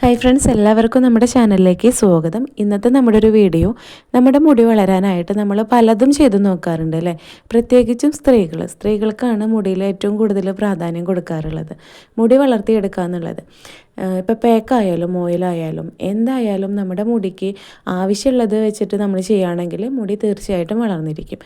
Hi friends എല്ലാവർക്കും നമ്മുടെ ചാനലിലേക്ക് സ്വാഗതം. ഇന്നത്തെ നമ്മുടെ ഒരു വീഡിയോ നമ്മുടെ മുടി വളരാനായിട്ട് നമ്മൾ പലതും ചെയ്തു നോക്കാറുണ്ട് അല്ലേ? പ്രത്യേകിച്ചും സ്ത്രീകൾ സ്ത്രീകൾക്കാണ് മുടിയിൽ ഏറ്റവും കൂടുതൽ പ്രാധാന്യം കൊടുക്കാറുള്ളത്. മുടി വളർത്തിയെടുക്കുക എന്നുള്ളത്. ഇപ്പോൾ പേക്കായാലും ഓയിലായാലും എന്തായാലും നമ്മുടെ മുടിക്ക് ആവശ്യമുള്ളത് വെച്ചിട്ട് നമ്മൾ ചെയ്യുകയാണെങ്കിൽ മുടി തീർച്ചയായിട്ടും വളർന്നിരിക്കും.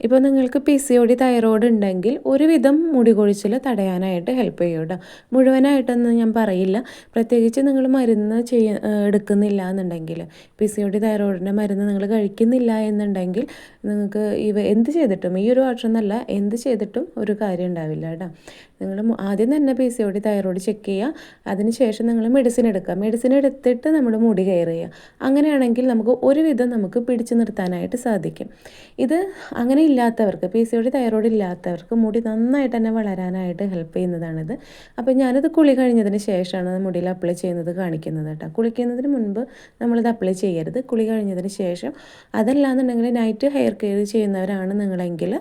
ഇപ്പോൾ നിങ്ങൾക്ക് P C O D thyroid ഉണ്ടെങ്കിൽ ഒരുവിധം മുടി കൊഴിച്ചിൽ തടയാനായിട്ട് ഹെൽപ്പ് ചെയ്യും കേട്ടോ മുഴുവനായിട്ടൊന്നും ഞാൻ പറയില്ല. പ്രത്യേകിച്ച് നിങ്ങൾ മരുന്ന് ചെയ്യ എടുക്കുന്നില്ല എന്നുണ്ടെങ്കിൽ പി സി ഒ ഡി തൈറോയിഡിന്റെ മരുന്ന് നിങ്ങൾ കഴിക്കുന്നില്ല എന്നുണ്ടെങ്കിൽ നിങ്ങൾക്ക് ഇവ എന്ത് ചെയ്തിട്ടും ഈ ഒരു വർഷം എന്നല്ല എന്ത് ചെയ്തിട്ടും ഒരു കാര്യം ഉണ്ടാവില്ല കേട്ടോ. നിങ്ങൾ ആദ്യം തന്നെ P C O D thyroid check ചെയ്യുക അതിനുശേഷം നിങ്ങൾ മെഡിസിൻ എടുക്കുക. മെഡിസിൻ എടുത്തിട്ട് നമ്മൾ മുടി കെയർ ചെയ്യുക. അങ്ങനെയാണെങ്കിൽ നമുക്ക് ഒരുവിധം നമുക്ക് പിടിച്ചു നിർത്താനായിട്ട് സാധിക്കും. ഇത് അങ്ങനെ ഇല്ലാത്തവർക്ക് P C O D thyroid ഇല്ലാത്തവർക്ക് മുടി നന്നായിട്ട് തന്നെ വളരാനായിട്ട് ഹെൽപ്പ് ചെയ്യുന്നതാണിത്. അപ്പോൾ ഞാനത് കുളി കഴിഞ്ഞതിന് ശേഷമാണ് മുടിയിൽ അപ്ലൈ ചെയ്യുന്നത് കാണിക്കുന്നത് കേട്ടോ. കുളിക്കുന്നതിന് മുൻപ് നമ്മളിത് അപ്ലൈ ചെയ്യരുത്. കുളി കഴിഞ്ഞതിന് ശേഷം അതല്ലാന്നുണ്ടെങ്കിൽ നൈറ്റ് ഹെയർ കെയർ ചെയ്യുന്നവരാണ് നിങ്ങളെങ്കിൽ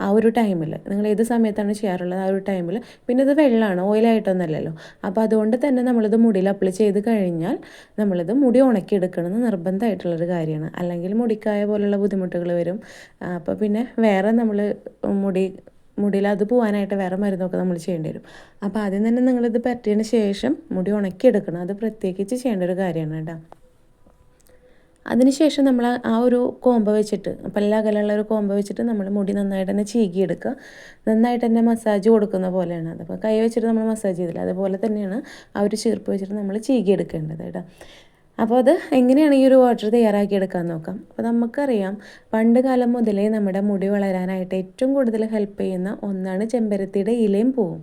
ആ ഒരു ടൈമിൽ നിങ്ങൾ ഏത് സമയത്താണ് ചെയ്യാറുള്ളത്? ആ ഒരു ടൈമിൽ പിന്നെ ഇത് വെള്ളമാണ് ഓയിലായിട്ടൊന്നുമല്ലല്ലോ അപ്പോൾ അതുകൊണ്ട് തന്നെ നമ്മളിത് മുടിയിൽ അപ്ലൈ ചെയ്ത് കഴിഞ്ഞാൽ നമ്മളിത് മുടി ഉണക്കിയെടുക്കണമെന്ന് നിർബന്ധമായിട്ടുള്ളൊരു കാര്യമാണ്. അല്ലെങ്കിൽ മുടിക്കായ പോലുള്ള ബുദ്ധിമുട്ടുകൾ വരും. അപ്പോൾ പിന്നെ വേറെ നമ്മൾ മുടി മുടിയിൽ അത് പോകാനായിട്ട് വേറെ മരുന്നൊക്കെ നമ്മൾ ചെയ്യേണ്ടി വരും. അപ്പോൾ ആദ്യം തന്നെ നിങ്ങളിത് പറ്റിയതിന് ശേഷം മുടി ഉണക്കിയെടുക്കണം അത് പ്രത്യേകിച്ച് ചെയ്യേണ്ട ഒരു കാര്യമാണ് കേട്ടോ. അതിനുശേഷം നമ്മൾ ആ ഒരു കോമ്പ വെച്ചിട്ട് പല്ല അകലുള്ള ഒരു കോമ്പ വെച്ചിട്ട് നമ്മൾ മുടി നന്നായിട്ട് തന്നെ ചീകിയെടുക്കുക. നന്നായിട്ട് തന്നെ മസാജ് കൊടുക്കുന്ന പോലെയാണ്. അത് അപ്പോൾ കൈ വെച്ചിട്ട് നമ്മൾ മസാജ് ചെയ്തില്ല. അതുപോലെ തന്നെയാണ് ആ ഒരു ചീർപ്പ് വെച്ചിട്ട് നമ്മൾ ചീകിയെടുക്കേണ്ടത് കേട്ടോ. അപ്പോൾ അത് എങ്ങനെയാണ് ഈ ഒരു വാട്ടർ തയ്യാറാക്കിയെടുക്കാൻ നോക്കാം? അപ്പോൾ നമുക്കറിയാം പണ്ട് കാലം മുതലേ നമ്മുടെ മുടി വളരാനായിട്ട് ഏറ്റവും കൂടുതൽ ഹെൽപ്പ് ചെയ്യുന്ന ഒന്നാണ് ചെമ്പരത്തിയുടെ ഇലയും പൂവും.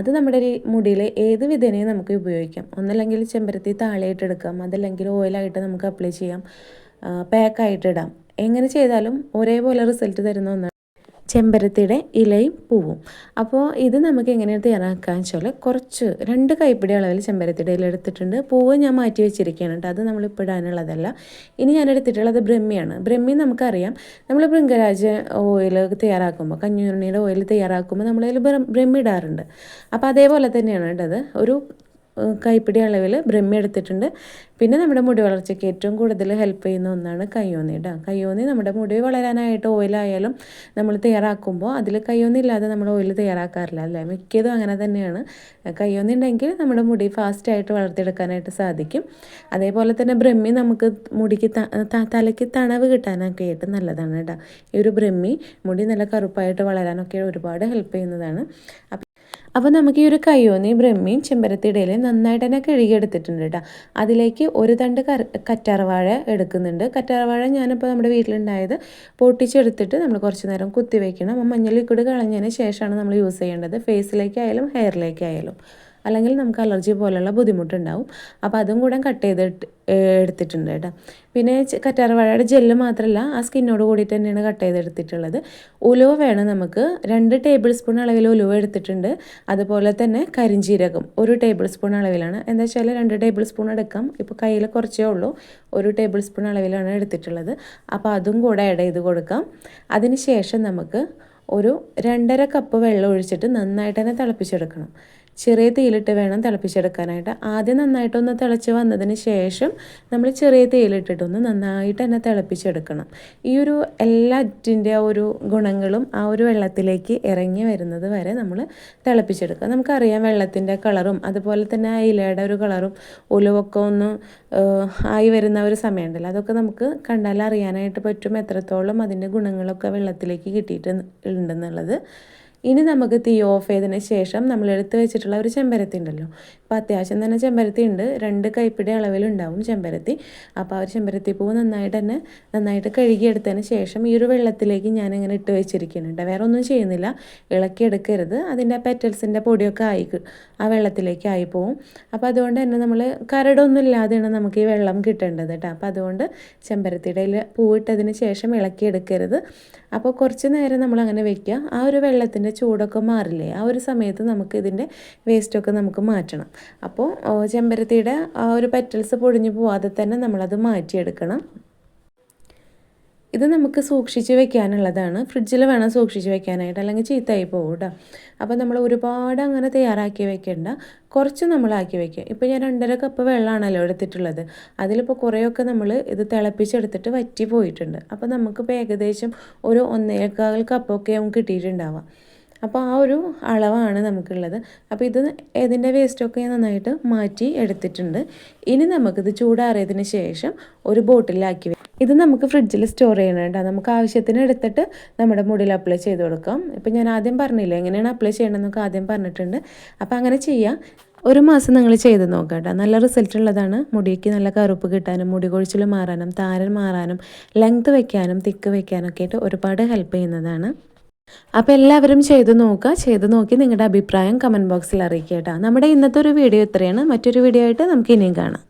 അത് നമ്മുടെ മുടിയിൽ ഏത് വിധേനയും നമുക്ക് ഉപയോഗിക്കാം. ഒന്നല്ലെങ്കിൽ ചെമ്പരത്തി താളിയായിട്ട് എടുക്കാം അതല്ലെങ്കിൽ ഓയിലായിട്ട് നമുക്ക് അപ്ലൈ ചെയ്യാം പാക്കായിട്ട് ഇടാം. എങ്ങനെ ചെയ്താലും ഒരേപോലെ റിസൾട്ട് തരുന്ന ഒന്നാണ് ചെമ്പരത്തിയുടെ ഇലയും പൂവും. അപ്പോൾ ഇത് നമുക്ക് എങ്ങനെയാണ് തയ്യാറാക്കുക വെച്ചാൽ കുറച്ച് രണ്ട് കൈപ്പിടി അളവിൽ ചെമ്പരത്തിയുടെ ഇല എടുത്തിട്ടുണ്ട്. പൂവ് ഞാൻ മാറ്റി വെച്ചിരിക്കുകയാണ് കേട്ടോ. അത് ഇടാനുള്ളതല്ല ഇനി ഞാൻ എടുത്തിട്ടുള്ളത് ബ്രഹ്മിയാണ്. ബ്രഹ്മി നമുക്കറിയാം. നമ്മൾ ബൃംഗരാജ ഓയിൽ തയ്യാറാക്കുമ്പോൾ കഞ്ഞുണ്ണിയുടെ ഓയിൽ തയ്യാറാക്കുമ്പോൾ നമ്മളതിൽ ബ്രഹ്മി ഇടാറുണ്ട്. അപ്പോൾ അതേപോലെ തന്നെയാണ് കേട്ടത്. ഒരു കൈപ്പിടി അളവിൽ ബ്രഹ്മി എടുത്തിട്ടുണ്ട്. പിന്നെ നമ്മുടെ മുടി വളർച്ചയ്ക്ക് ഏറ്റവും കൂടുതൽ ഹെൽപ്പ് ചെയ്യുന്ന ഒന്നാണ് കയ്യോന്നി കേട്ടോ കയ്യോന്നി നമ്മുടെ മുടി വളരാനായിട്ട് ഓയിലായാലും നമ്മൾ തയ്യാറാക്കുമ്പോൾ അതിൽ കയ്യോന്നി ഇല്ലാതെ നമ്മൾ ഓയിൽ തയ്യാറാക്കാറില്ല അല്ലേ? മിക്കതും അങ്ങനെ തന്നെയാണ്. കയ്യോന്നി ഉണ്ടെങ്കിൽ നമ്മുടെ മുടി ഫാസ്റ്റായിട്ട് വളർത്തിയെടുക്കാനായിട്ട് സാധിക്കും. അതേപോലെ തന്നെ ബ്രഹ്മി നമുക്ക് മുടിക്ക് തലയ്ക്ക് തണവ് കിട്ടാനൊക്കെ ആയിട്ട് നല്ലതാണ് കേട്ടോ ഈ ഒരു ബ്രഹ്മി മുടി നല്ല കറുപ്പായിട്ട് വളരാനൊക്കെ ഒരുപാട് ഹെൽപ്പ് ചെയ്യുന്നതാണ്. അപ്പോൾ നമുക്ക് ഈ ഒരു കയ്യോന്നി ബ്രഹ്മിയും ചെമ്പരത്തിയിടയിലും നന്നായിട്ട് തന്നെ കഴുകിയെടുത്തിട്ടുണ്ട് കേട്ടോ. അതിലേക്ക് ഒരു തണ്ട് കറ്റാർവാഴ എടുക്കുന്നുണ്ട്. കറ്റാർവാഴ ഞാനിപ്പോൾ നമ്മുടെ വീട്ടിലുണ്ടായത് പൊട്ടിച്ചെടുത്തിട്ട് നമ്മൾ കുറച്ച് നേരം കുത്തി വയ്ക്കണം മഞ്ഞൾ ലിക്വിഡ് കളഞ്ഞതിന് ശേഷമാണ് നമ്മൾ യൂസ് ചെയ്യേണ്ടത്. ഫേസിലേക്കായാലും ഹെയറിലേക്കായാലും അല്ലെങ്കിൽ നമുക്ക് അലർജി പോലുള്ള ബുദ്ധിമുട്ടുണ്ടാവും. അപ്പോൾ അതും കൂടെ കട്ട് ചെയ്തിട്ട് എടുത്തിട്ടുണ്ട് കേട്ടോ. പിന്നെ കറ്റാർവാഴയുടെ ജെല്ല് മാത്രമല്ല ആ സ്കിന്നോട് കൂടിയിട്ട് തന്നെയാണ് കട്ട് ചെയ്ത് എടുത്തിട്ടുള്ളത് ഉലുവ വേണം നമുക്ക്. രണ്ട് ടേബിൾ സ്പൂൺ അളവിൽ ഉലുവ എടുത്തിട്ടുണ്ട്. അതുപോലെ തന്നെ കരിഞ്ചീരകം ഒരു ടേബിൾ സ്പൂൺ അളവിലാണ്. എന്താ വെച്ചാൽ രണ്ട് ടേബിൾ സ്പൂൺ എടുക്കാം. ഇപ്പോൾ കയ്യിൽ കുറച്ചേ ഉള്ളൂ. ഒരു ടേബിൾ സ്പൂൺ അളവിലാണ് എടുത്തിട്ടുള്ളത്. അപ്പോൾ അതും കൂടെ ആഡ് ചെയ്ത് കൊടുക്കാം. അതിന് ശേഷം നമുക്ക് ഒരു രണ്ടര കപ്പ് വെള്ളം ഒഴിച്ചിട്ട് നന്നായിട്ട് തന്നെ തിളപ്പിച്ചെടുക്കണം. ചെറിയ തീയിലിട്ട് വേണം തിളപ്പിച്ചെടുക്കാനായിട്ട്. ആദ്യം നന്നായിട്ടൊന്ന് തിളച്ച് വന്നതിന് ശേഷം നമ്മൾ ചെറിയ തീയിലിട്ടിട്ടൊന്ന് നന്നായിട്ട് തന്നെ തിളപ്പിച്ചെടുക്കണം. ഈ ഒരു എല്ലാറ്റിന്റെ ആ ഒരു ഗുണങ്ങളും ആ ഒരു വെള്ളത്തിലേക്ക് ഇറങ്ങി വരുന്നത് വരെ നമ്മൾ തിളപ്പിച്ചെടുക്കുക. നമുക്കറിയാം വെള്ളത്തിന്റെ കളറും അതുപോലെ തന്നെ ആ ഇലയുടെ ഒരു കളറും ഉലുവൊക്കെ ഒന്ന് ആയി വരുന്ന ഒരു സമയമുണ്ടല്ലോ. അതൊക്കെ നമുക്ക് കണ്ടാൽ അറിയാനായിട്ട് പറ്റും എത്രത്തോളം അതിന്റെ ഗുണങ്ങളൊക്കെ വെള്ളത്തിലേക്ക് കിട്ടിയിട്ട് ഉണ്ടെന്നുള്ളത് ഇനി നമുക്ക് തീ ഓഫ് ചെയ്തതിന് ശേഷം നമ്മൾ എടുത്ത് വെച്ചിട്ടുള്ള ഒരു ചെമ്പരത്തി ഉണ്ടല്ലോ. അപ്പോൾ അത്യാവശ്യം തന്നെ ചെമ്പരത്തി ഉണ്ട്. രണ്ട് കൈപ്പിടി അളവിലുണ്ടാവും ചെമ്പരത്തി. അപ്പോൾ ആ ഒരു ചെമ്പരത്തി പൂവ് നന്നായിട്ട് തന്നെ നന്നായിട്ട് കഴുകിയെടുത്തതിന് ശേഷം ഈ ഒരു വെള്ളത്തിലേക്ക് ഞാൻ ഇങ്ങനെ ഇട്ട് വെച്ചിരിക്കുന്നുണ്ട് വേറെ ഒന്നും ചെയ്യുന്നില്ല. ഇളക്കിയെടുക്കരുത് അതിന്റെ പെറ്റൽസിന്റെ പൊടിയൊക്കെ ആയി ആ വെള്ളത്തിലേക്ക് ആയി പോവും. അപ്പോൾ അതുകൊണ്ട് തന്നെ നമ്മൾ കരടൊന്നും ഇല്ലാതെയാണ് നമുക്ക് ഈ വെള്ളം കിട്ടേണ്ടത് കേട്ടോ. അപ്പോൾ അതുകൊണ്ട് ചെമ്പരത്തിയുടെ പൂവിട്ടതിന് ശേഷം ഇളക്കിയെടുക്കരുത് അപ്പോൾ കുറച്ച് നേരം നമ്മൾ അങ്ങനെ വെക്കുക. ആ ഒരു വെള്ളത്തിന്റെ ചൂടൊക്കെ മാറില്ലേ? ആ ഒരു സമയത്ത് നമുക്ക് ഇതിന്റെ വേസ്റ്റൊക്കെ നമുക്ക് മാറ്റണം. അപ്പോൾ ചെമ്പരത്തിയുടെ ആ ഒരു പെറ്റൽസ് പൊടിഞ്ഞു പോവാതെ തന്നെ നമ്മളത് മാറ്റിയെടുക്കണം. ഇത് നമുക്ക് സൂക്ഷിച്ച് വെക്കാനുള്ളതാണ്. ഫ്രിഡ്ജിൽ വേണം സൂക്ഷിച്ച് വെക്കാനായിട്ട്. അല്ലെങ്കിൽ ചീത്തയായി പോകും കേട്ടോ അപ്പോൾ നമ്മൾ ഒരുപാട് അങ്ങനെ തയ്യാറാക്കി വെക്കേണ്ട. കുറച്ച് നമ്മളാക്കി വെക്കുക. ഇപ്പോൾ ഞാൻ രണ്ടര കപ്പ് വെള്ളമാണല്ലോ എടുത്തിട്ടുള്ളത്. അതിലിപ്പോൾ കുറേയൊക്കെ നമ്മൾ ഇത് തിളപ്പിച്ചെടുത്തിട്ട് വറ്റി പോയിട്ടുണ്ട്. അപ്പോൾ നമുക്കിപ്പോൾ ഏകദേശം ഒരു ഒന്നേകാൽ കപ്പൊക്കെ കിട്ടിയിട്ടുണ്ടാവാം അപ്പോൾ ആ ഒരു അളവാണ് നമുക്കുള്ളത്. അപ്പോൾ ഇത് ഇതിന്റെ വേസ്റ്റൊക്കെ നന്നായിട്ട് മാറ്റി എടുത്തിട്ടുണ്ട്. ഇനി നമുക്കിത് ചൂടാറിയതിന് ശേഷം ഒരു ബോട്ടിലാക്കി ഇത് നമുക്ക് ഫ്രിഡ്ജിൽ സ്റ്റോർ ചെയ്യണം നമുക്ക് ആവശ്യത്തിന് എടുത്തിട്ട് നമ്മുടെ മുടിയിൽ അപ്ലൈ ചെയ്ത് കൊടുക്കാം. ഇപ്പം ഞാൻ ആദ്യം പറഞ്ഞില്ലേ എങ്ങനെയാണ് അപ്ലൈ ചെയ്യണമെന്നൊക്കെ ആദ്യം പറഞ്ഞിട്ടുണ്ട്. അപ്പോൾ അങ്ങനെ ചെയ്യാം. ഒരു മാസം നിങ്ങൾ ചെയ്ത് നോക്കാം കേട്ടോ. നല്ല റിസൾട്ട് ഉള്ളതാണ്. മുടിക്ക് നല്ല കറുപ്പ് കിട്ടാനും മുടി കൊഴിച്ചിൽ മാറാനും താരൻ മാറാനും ലെങ്ത് വെക്കാനും തിക്ക് വയ്ക്കാനൊക്കെ ആയിട്ട് ഒരുപാട് ഹെൽപ്പ് ചെയ്യുന്നതാണ്. അപ്പോൾ എല്ലാവരും ചെയ്ത് നോക്കുക. ചെയ്ത് നോക്കി നിങ്ങളുടെ അഭിപ്രായം കമന്റ് ബോക്സിൽ അറിയിക്കുക നമ്മുടെ ഇന്നത്തെ ഒരു വീഡിയോ ഇത്രയാണ്. മറ്റൊരു വീഡിയോ ആയിട്ട് നമുക്ക് ഇനിയും കാണാം.